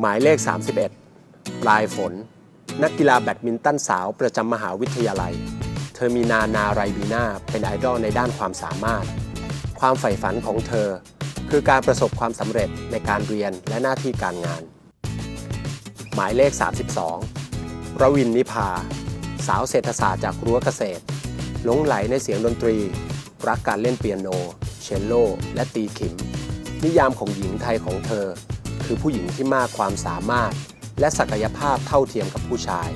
หมายเลข 31 ปลายฝน นักกีฬาแบดมินตันสาวประจำมหาวิทยาลัย เธอมีนานาไรบีนาเป็นไอดอลในด้านความสามารถ ความใฝ่ฝันของเธอ คือการประสบความสำเร็จในการเรียนและหน้าที่การงาน หมายเลข 32รวินนิพา สาวเศรษฐศาสตร์จากรั้วเกษตรหลงไหลในเสียงดนตรี รักการเล่นเปียโน เชลโล และตีขิม นิยามของหญิงไทยของเธอ คือผู้หญิงที่มากความสามารถ และศักยภาพเท่าเทียมกับผู้ชาย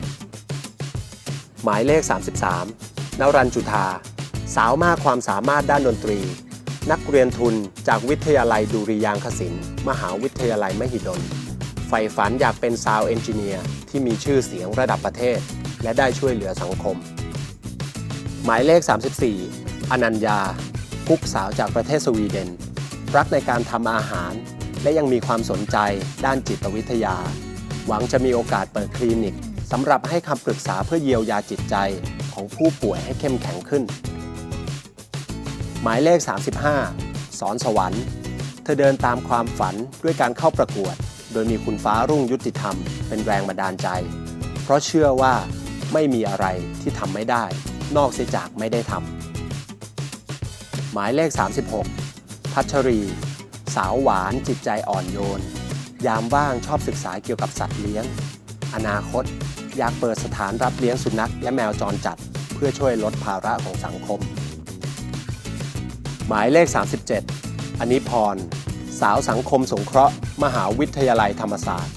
หมายเลข 33นรัญจุธาสาวมากความสามารถด้านดนตรี นักเรียนทุนจากวิทยาลัยดุริยางคศิลป์มหาวิทยาลัยมหิดลใฝ่ฝันอยากเป็นซาวเอนจิเนียร์ที่มีชื่อเสียงระดับประเทศ และได้ช่วยเหลือสังคม หมายเลข 34 อนัญญากุ๊กสาวจากประเทศสวีเดน รักในการทำอาหาร และยังมีความสนใจด้านจิตวิทยา หวังจะมีโอกาสเปิดคลินิกสำหรับให้คำปรึกษาเพื่อเยียวยาจิตใจของผู้ป่วยให้เข้มแข็งขึ้น หมายเลข 35 สอนสวรรค์ เธอเดินตามความฝันด้วยการเข้าประกวด โดยมีคุณฟ้ารุ่งยุติธรรม เป็นแรงบันดาลใจ เพราะเชื่อว่าไม่มีอะไรที่ทำไม่ได้ นอกเสียจากไม่ได้ทำหมายเลข 36 พัชรี สาวหวานจิตใจอ่อนโยน ยามว่างชอบศึกษาเกี่ยวกับสัตว์เลี้ยง อนาคต อยากเปิดสถานรับเลี้ยงสุนัขและแมวจรจัด เพื่อช่วยลดภาระของสังคม หมายเลข 37 อันิพร สาวสังคมสงเคราะห์ มหาวิทยาลัยธรรมศาสตร์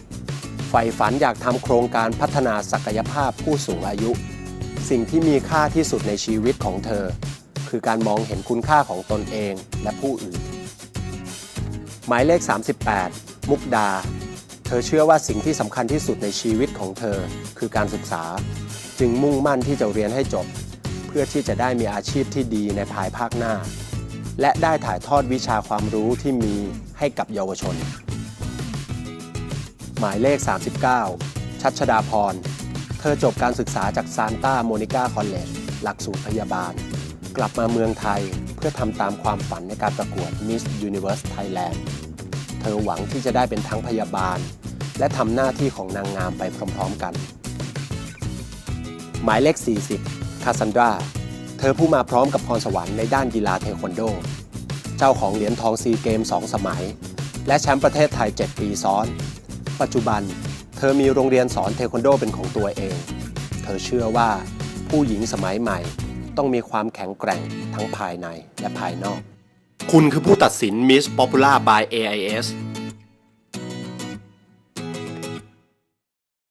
ใฝ่ฝันอยากทำโครงการพัฒนาศักยภาพผู้สูงอายุ สิ่งที่มีค่าที่สุดในชีวิตของเธอ คือการมองเห็นคุณค่าของตนเองและผู้อื่น หมายเลข 38 มุกดา เธอเชื่อว่าสิ่งที่สำคัญที่สุดในชีวิตของเธอคือการศึกษา จึงมุ่งมั่นที่จะเรียนให้จบ เพื่อที่จะได้มีอาชีพที่ดีในภายภาคหน้า และได้ถ่ายทอดวิชาความรู้ที่มีให้กับเยาวชน หมายเลข 39 ชัชดาพร เธอจบการศึกษาจากซานตาโมนิกาคอลเลจหลักสูตรพยาบาล กลับมาเมืองไทย พื่อทำตามความฝันในการประกวด Miss Universe Thailand เธอหวังที่จะได้เป็นทั้งพยาบาล และทำหน้าที่ของนางงามไปพร้อมๆกัน หมายเลข 40 คาซันดรา เธอผู้มาพร้อมกับพรสวรรค์ในด้านกีฬาเทควันโด เจ้าของเหรียญทองซีเกม 2 สมัย และแชมป์ประเทศไทย 7 ปีซ้อน ปัจจุบัน เธอมีโรงเรียนสอนเทควันโดเป็นของตัวเอง เธอเชื่อว่าผู้หญิงสมัยใหม่ ต้องมีความแข็งแกร่งทั้งภายในและภายนอก คุณคือผู้ตัดสิน Miss Popular by AIS